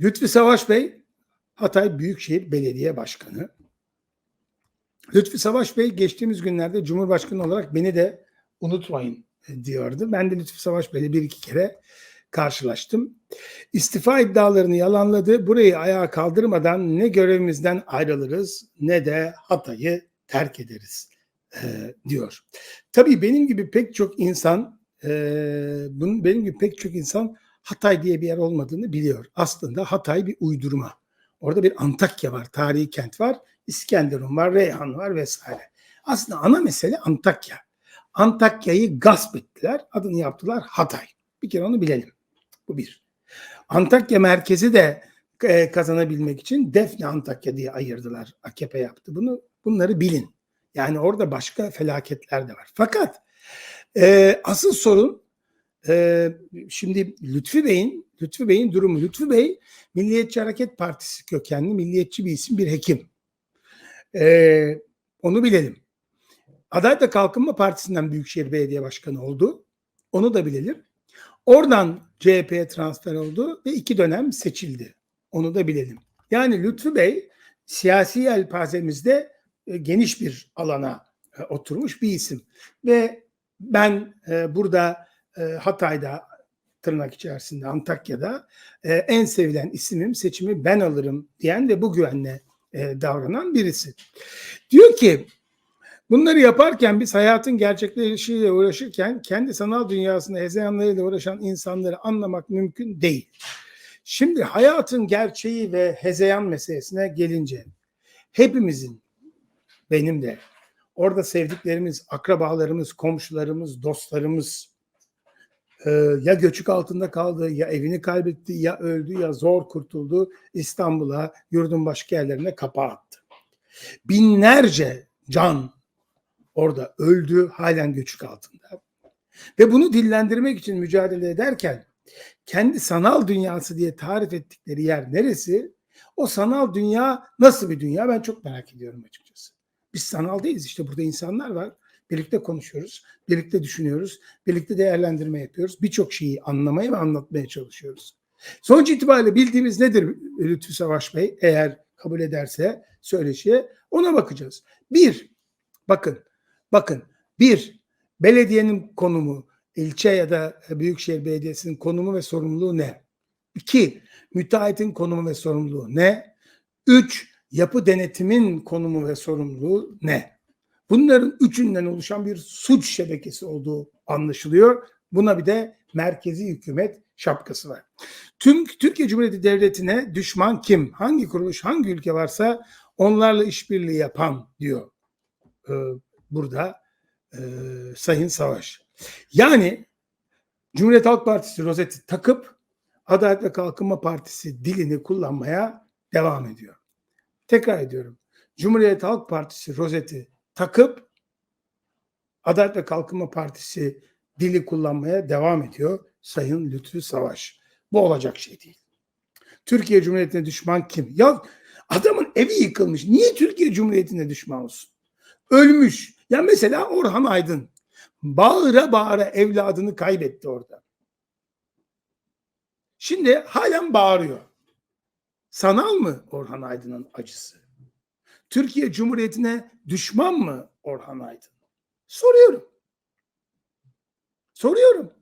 Lütfi Savaş Bey Hatay Büyükşehir Belediye Başkanı. Lütfi Savaş Bey geçtiğimiz günlerde Cumhurbaşkanı olarak beni de unutmayın diyordu. Ben de Lütfi Savaş Bey'le bir iki kere karşılaştım. İstifa iddialarını yalanladı. Burayı ayağa kaldırmadan ne görevimizden ayrılırız ne de Hatay'ı terk ederiz e, diyor. Tabii benim gibi pek çok insan e, bunun benim gibi pek çok insan Hatay diye bir yer olmadığını biliyor. Aslında Hatay bir uydurma. Orada bir Antakya var, tarihi kent var, İskenderun var, Reyhan var vesaire. Aslında ana mesele Antakya. Antakya'yı gasp ettiler, adını yaptılar Hatay. Bir kere onu bilelim. Bu bir. Antakya merkezi de e, kazanabilmek için Defne Antakya diye ayırdılar. AKP yaptı bunu. Bunları bilin. Yani orada başka felaketler de var. Fakat e, asıl sorun e, şimdi Lütfü Bey'in Lütfü Bey'in durumu. Lütfü Bey Milliyetçi Hareket Partisi kökenli milliyetçi bir isim, bir hekim. E, onu bilelim. Adalet ve Kalkınma Partisi'nden Büyükşehir Belediye Başkanı oldu. Onu da bilelim. Oradan CHP'ye transfer oldu ve iki dönem seçildi. Onu da bilelim. Yani Lütfü Bey siyasi yelpazemizde e, geniş bir alana e, oturmuş bir isim. Ve ben e, burada Hatay'da tırnak içerisinde Antakya'da en sevilen isimim seçimi ben alırım diyen ve bu güvenle davranan birisi. Diyor ki Bunları yaparken biz hayatın gerçekleşiyle uğraşırken kendi sanal dünyasında hezeyanlarıyla uğraşan insanları anlamak mümkün değil. Şimdi hayatın gerçeği ve hezeyan meselesine gelince hepimizin benim de orada sevdiklerimiz, akrabalarımız, komşularımız, dostlarımız e, ya göçük altında kaldı, ya evini kaybetti, ya öldü, ya zor kurtuldu. İstanbul'a, yurdun başka yerlerine kapağı attı. Binlerce can orada öldü, halen göçük altında. Ve bunu dillendirmek için mücadele ederken kendi sanal dünyası diye tarif ettikleri yer neresi? O sanal dünya nasıl bir dünya? Ben çok merak ediyorum açıkçası. Biz sanal değiliz işte burada insanlar var. Birlikte konuşuyoruz, birlikte düşünüyoruz, birlikte değerlendirme yapıyoruz. Birçok şeyi anlamaya ve anlatmaya çalışıyoruz. Sonuç itibariyle bildiğimiz nedir Lütfü Savaş Bey? Eğer kabul ederse söyleşiye ona bakacağız. Bir, bakın Bakın bir, belediyenin konumu, ilçe ya da büyükşehir belediyesinin konumu ve sorumluluğu ne? İki, müteahhitin konumu ve sorumluluğu ne? Üç, yapı denetimin konumu ve sorumluluğu ne? Bunların üçünden oluşan bir suç şebekesi olduğu anlaşılıyor. Buna bir de merkezi hükümet şapkası var. Tüm Türkiye Cumhuriyeti Devleti'ne düşman kim? Hangi kuruluş, hangi ülke varsa onlarla işbirliği yapan diyor ee, burada e, Sayın Savaş. Yani Cumhuriyet Halk Partisi rozeti takıp Adalet ve Kalkınma Partisi dilini kullanmaya devam ediyor. Tekrar ediyorum. Cumhuriyet Halk Partisi rozeti takıp Adalet ve Kalkınma Partisi dili kullanmaya devam ediyor Sayın Lütfü Savaş. Bu olacak şey değil. Türkiye Cumhuriyeti'ne düşman kim? Ya adamın evi yıkılmış. Niye Türkiye Cumhuriyeti'ne düşman olsun? Ölmüş. Ya mesela Orhan Aydın bağıra bağıra evladını kaybetti orada. Şimdi halen bağırıyor. Sanal mı Orhan Aydın'ın acısı? Türkiye Cumhuriyeti'ne düşman mı Orhan Aydın? Soruyorum. Soruyorum.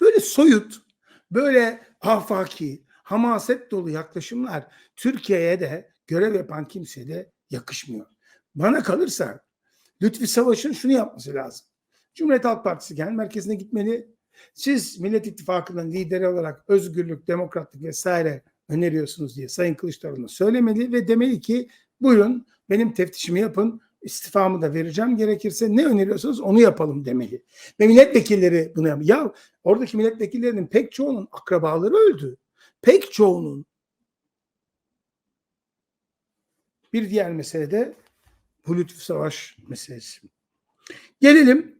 Böyle soyut, böyle afaki, hamaset dolu yaklaşımlar Türkiye'ye de görev yapan kimseye de yakışmıyor. Bana kalırsa Lütfi Savaş'ın şunu yapması lazım. Cumhuriyet Halk Partisi genel merkezine gitmeli. Siz Millet İttifakı'nın lideri olarak özgürlük, demokratlık vesaire öneriyorsunuz diye Sayın Kılıçdaroğlu'na söylemeli ve demeli ki buyurun benim teftişimi yapın istifamı da vereceğim gerekirse ne öneriyorsanız onu yapalım demeli. Ve milletvekilleri bunu yapıyor. Ya oradaki milletvekillerinin pek çoğunun akrabaları öldü. Pek çoğunun. Bir diğer mesele de bu lütfu savaş meselesi. Gelelim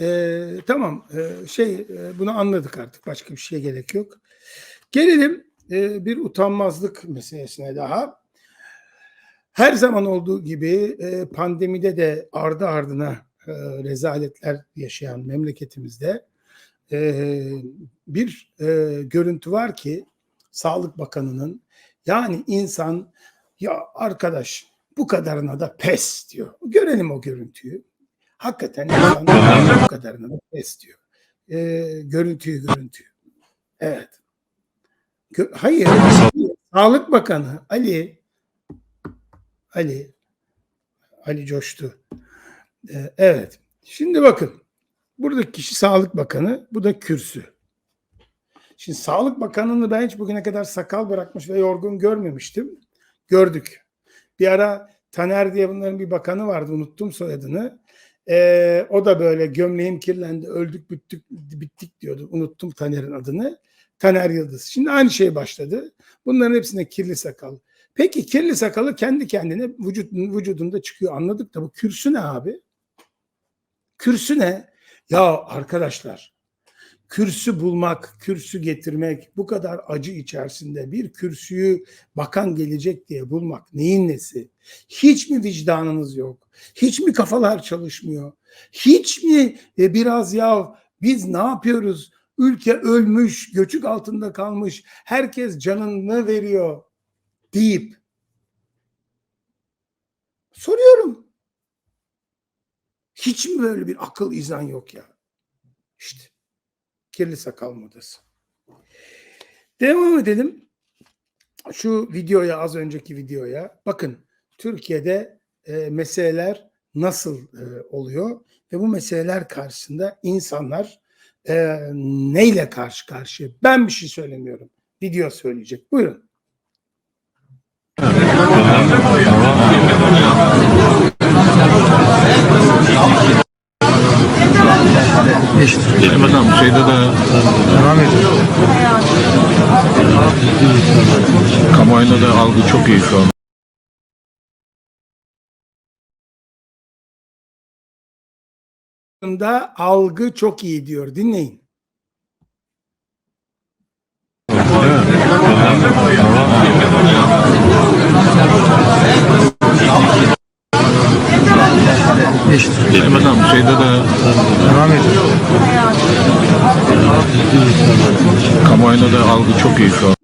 e, tamam e, şey e, bunu anladık artık başka bir şeye gerek yok. Gelelim e, bir utanmazlık meselesine daha. Her zaman olduğu gibi e, pandemide de ardı ardına e, rezaletler yaşayan memleketimizde e, bir e, görüntü var ki Sağlık Bakanı'nın yani insan ya arkadaş bu kadarına da pes diyor. Görelim o görüntüyü. Hakikaten insan bu kadarına da pes diyor. Ee, görüntüyü görüntüyü. Evet. Hayır. Sağlık Bakanı Ali Ali Ali coştu. Ee, evet. Şimdi bakın. Buradaki kişi Sağlık Bakanı. Bu da kürsü. Şimdi Sağlık Bakanı'nı ben hiç bugüne kadar sakal bırakmış ve yorgun görmemiştim. Gördük. Bir ara Taner diye bunların bir bakanı vardı. Unuttum soyadını. Ee, o da böyle gömleğim kirlendi, öldük, bittik, bittik diyordu. Unuttum Taner'in adını. Taner Yıldız. Şimdi aynı şey başladı. Bunların hepsine kirli sakal. Peki kirli sakalı kendi kendine vücut, vücudunda çıkıyor. Anladık da bu kürsü ne abi? Kürsü ne? Ya arkadaşlar kürsü bulmak, kürsü getirmek bu kadar acı içerisinde bir kürsüyü bakan gelecek diye bulmak neyin nesi? Hiç mi vicdanınız yok? Hiç mi kafalar çalışmıyor? Hiç mi e, biraz ya biz ne yapıyoruz? Ülke ölmüş, göçük altında kalmış, herkes canını veriyor deyip soruyorum. Hiç mi böyle bir akıl izan yok ya? İşte kirli sakal modası. Devam edelim. Şu videoya az önceki videoya bakın Türkiye'de e, meseleler nasıl e, oluyor ve bu meseleler karşısında insanlar e, neyle karşı karşıya? Ben bir şey söylemiyorum. Video söyleyecek. Buyurun. Benim adam şeyde de Devam ediyor. kamuoyunda da algı çok iyi şu an. Da algı çok iyi diyor. Dinleyin. Benim adam şeyde de Devam ediyor. kamuoyunda da algı çok iyi şu an. Hı.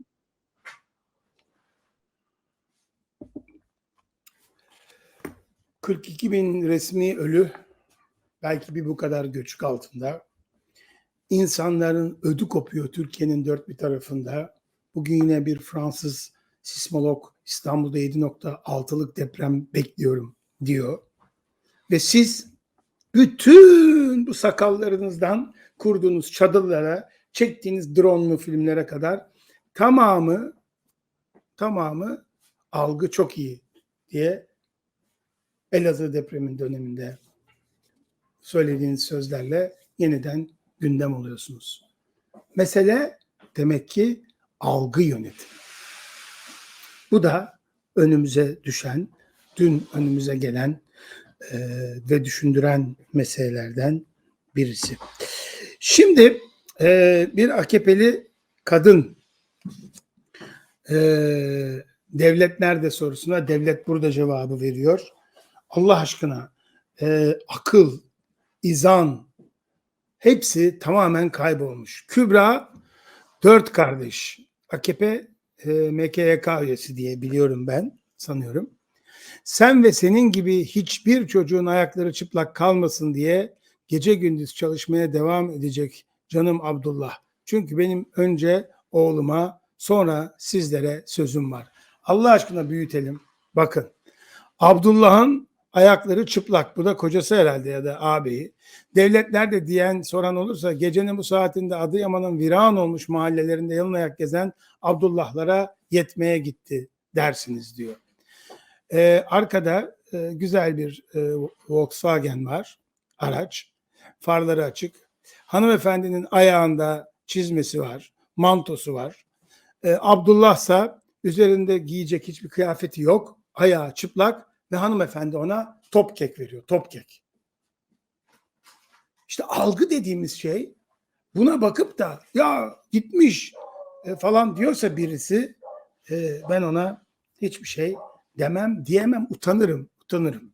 42 bin resmi ölü, belki bir bu kadar göçük altında. İnsanların ödü kopuyor Türkiye'nin dört bir tarafında. Bugün yine bir Fransız sismolog İstanbul'da 7.6'lık deprem bekliyorum diyor. Ve siz bütün bu sakallarınızdan kurduğunuz çadırlara, çektiğiniz drone'lu filmlere kadar tamamı tamamı algı çok iyi diye Elazığ depremin döneminde söylediğiniz sözlerle yeniden gündem oluyorsunuz. Mesele demek ki algı yönetimi. Bu da önümüze düşen, dün önümüze gelen e, ve düşündüren meselelerden birisi. Şimdi e, bir AKP'li kadın e, devlet nerede sorusuna devlet burada cevabı veriyor. Allah aşkına e, akıl, izan hepsi tamamen kaybolmuş. Kübra dört kardeş. AKP e, MKYK üyesi diye biliyorum ben sanıyorum. Sen ve senin gibi hiçbir çocuğun ayakları çıplak kalmasın diye gece gündüz çalışmaya devam edecek canım Abdullah. Çünkü benim önce oğluma sonra sizlere sözüm var. Allah aşkına büyütelim. Bakın Abdullah'ın ayakları çıplak. Bu da kocası herhalde ya da ağabeyi. Devlet nerede diyen soran olursa gecenin bu saatinde Adıyaman'ın viran olmuş mahallelerinde yalın ayak gezen Abdullahlara yetmeye gitti dersiniz diyor. Ee, arkada e, güzel bir e, Volkswagen var araç. Farları açık. Hanımefendinin ayağında çizmesi var. Mantosu var. Ee, Abdullah ise üzerinde giyecek hiçbir kıyafeti yok. Ayağı çıplak ve hanımefendi ona top kek veriyor. Top kek. İşte algı dediğimiz şey buna bakıp da ya gitmiş e, falan diyorsa birisi e, ben ona hiçbir şey demem, diyemem, utanırım, utanırım.